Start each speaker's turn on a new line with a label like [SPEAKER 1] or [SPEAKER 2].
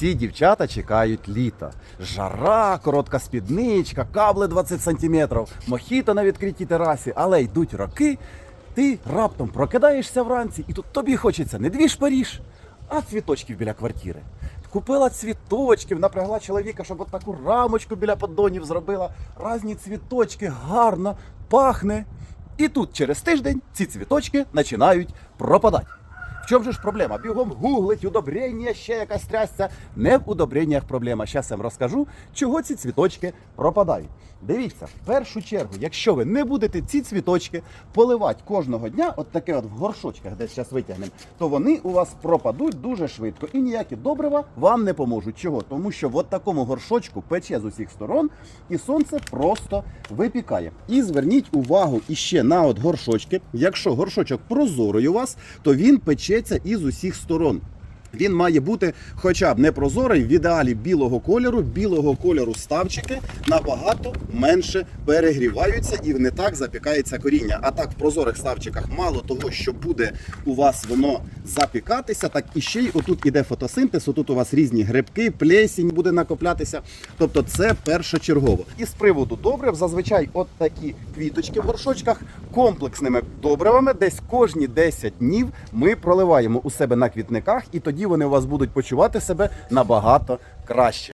[SPEAKER 1] Всі дівчата чекають літа. Жара, коротка спідничка, кабли 20 сантиметрів, мохіто на відкритій терасі, але йдуть роки. Ти раптом прокидаєшся вранці, і тут тобі хочеться не дві шпаріж, а цвіточків біля квартири. Купила цвіточків, напрягла чоловіка, щоб от таку рамочку біля поддонів зробила. Разні цвіточки, гарно, пахне. І тут через тиждень ці цвіточки починають пропадати. Чому же ж проблема? Бігом гуглить, удобрення, ще якась трясця. Не в удобреннях проблема. Зараз я вам розкажу, чого ці цвіточки пропадають. Дивіться, в першу чергу, якщо ви не будете ці цвіточки поливати кожного дня, от таке от в горшочках, де зараз витягнемо, то вони у вас пропадуть дуже швидко. І ніякі добрива вам не поможуть. Чого? Тому що в такому горшочку пече з усіх сторон, і сонце просто випікає. І зверніть увагу іще на от горшочки. Якщо горшочок прозорий у вас, то він печеться із усіх сторон. Він має бути хоча б не прозорий, в ідеалі білого кольору, білого кольору ставчики набагато менше перегріваються і не так запікається коріння. А так в прозорих ставчиках мало того, що буде у вас воно запікатися, так і ще й отут іде фотосинтез, отут у вас різні грибки, плесінь буде накоплятися. Тобто це першочергово. І з приводу добрив, зазвичай от такі квіточки в горшочках комплексними добривами десь кожні 10 днів ми проливаємо у себе на квітниках, і тоді вони у вас будуть почувати себе набагато краще.